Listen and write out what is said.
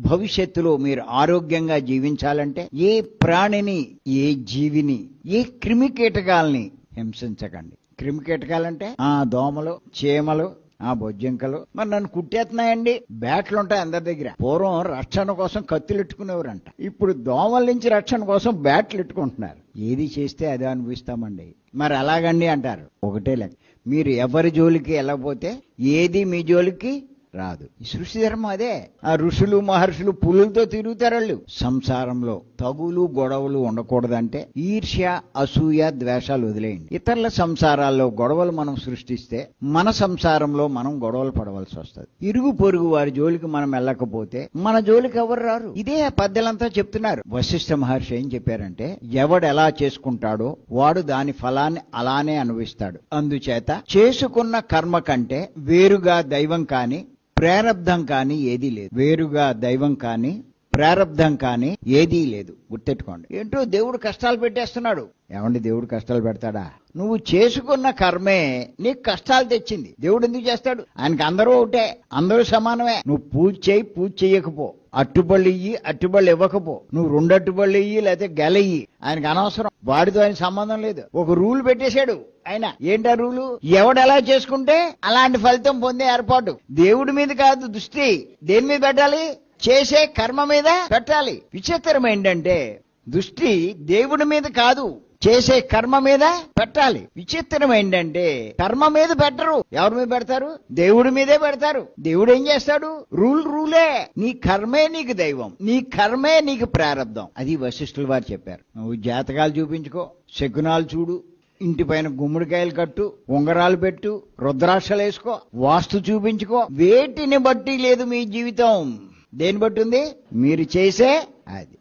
భవిష్యత్తులో మీరు ఆరోగ్యంగా జీవించాలంటే ఏ ప్రాణిని ఏ జీవిని ఏ క్రిమి కీటకాలని హింసించకండి. క్రిమి కీటకాలంటే ఆ దోమలు చీమలు ఆ బొజ్జింకలు మరి నన్ను కుట్టేస్తున్నాయండి. బ్యాట్లు ఉంటాయి అందరి దగ్గర. పూర్వం రక్షణ కోసం కత్తులు ఇట్టుకునేవారంట. ఇప్పుడు దోమల నుంచి రక్షణ కోసం బ్యాట్లు ఇట్టుకుంటున్నారు. ఏది చేస్తే అదే అనుభవిస్తామండి. మరి అలాగండి అంటారు. ఒకటే లెక్క. మీరు ఎవరి జోలికి వెళ్ళకపోతే ఏది మీ జోలికి రాదు. ఈ సృష్టి ధర్మం అదే. ఆ ఋషులు మహర్షులు పులులతో తిరుగుతారు వాళ్ళు సంసారంలో తగులు గొడవలు ఉండకూడదంటే ఈర్ష్య అసూయ ద్వేషాలు వదిలేయండి. ఇతరుల సంసారాల్లో గొడవలు మనం సృష్టిస్తే మన సంసారంలో మనం గొడవలు పడవలసి వస్తుంది. ఇరుగు పొరుగు వారి జోలికి మనం వెళ్ళకపోతే మన జోలికి ఎవరు రారు? ఇదే ఆ పద్దెలంతా చెప్తున్నారు. వశిష్ఠ మహర్షి ఏం చెప్పారంటే ఎవడు ఎలా చేసుకుంటాడో వాడు దాని ఫలాన్ని అలానే అనుభవిస్తాడు. అందుచేత చేసుకున్న కర్మ కంటే వేరుగా దైవం కాని ప్రారబ్ధం కానీ ఏదీ లేదు. వేరుగా దైవం కానీ ప్రారబ్ధం కానీ ఏదీ లేదు. గుర్తెట్టుకోండి ఏంటో దేవుడు కష్టాలు పెట్టేస్తున్నాడు. ఏమండి దేవుడు కష్టాలు పెడతాడా? నువ్వు చేసుకున్న కర్మే నీకు కష్టాలు తెచ్చింది. దేవుడు ఎందుకు చేస్తాడు? ఆయనకి అందరూ ఒకటే. అందరూ సమానమే. నువ్వు పూజ చేయి పూజ చెయ్యకపో అట్టుబళ్ళు ఇయ్యి అట్టుబళ్ళు ఇవ్వకపో. నువ్వు రెండు అట్టుబళ్ళు ఇయ్యి లేకపోతే గెల ఇయ్యి. ఆయనకి అనవసరం. వాడితో ఆయన సంబంధం లేదు. ఒక రూల్ పెట్టేశాడు ఆయన. ఏంటా రూలు? ఎవడు ఎలా చేసుకుంటే అలాంటి ఫలితం పొందే ఏర్పాటు. దేవుడి మీద కాదు దృష్టి. దేని మీద పెట్టాలి? చేసే కర్మ మీద పెట్టాలి. విచిత్రం ఏంటంటే దృష్టి దేవుడి మీద కాదు చేసే కర్మ మీద పెట్టాలి. విచిత్రం ఏంటంటే కర్మ మీద పెట్టరు. ఎవరి మీద పెడతారు? దేవుడి మీదే పెడతారు. దేవుడు ఏం చేస్తాడు? రూల్ రూలే. నీ కర్మే నీకు దైవం. నీ కర్మే నీకు ప్రారంధం అది వశిష్ఠుల వారు చెప్పారు. నువ్వు జాతకాలు చూపించుకో శకునాలు చూడు ఇంటి పైన గుమ్మడికాయలు కట్టు ఉంగరాలు పెట్టు రుద్రాక్షలు వేసుకో వాస్తు చూపించుకో. వేటిని బట్టి లేదు మీ జీవితం. దేని బట్టి ఉంది? మీరు చేసే అది.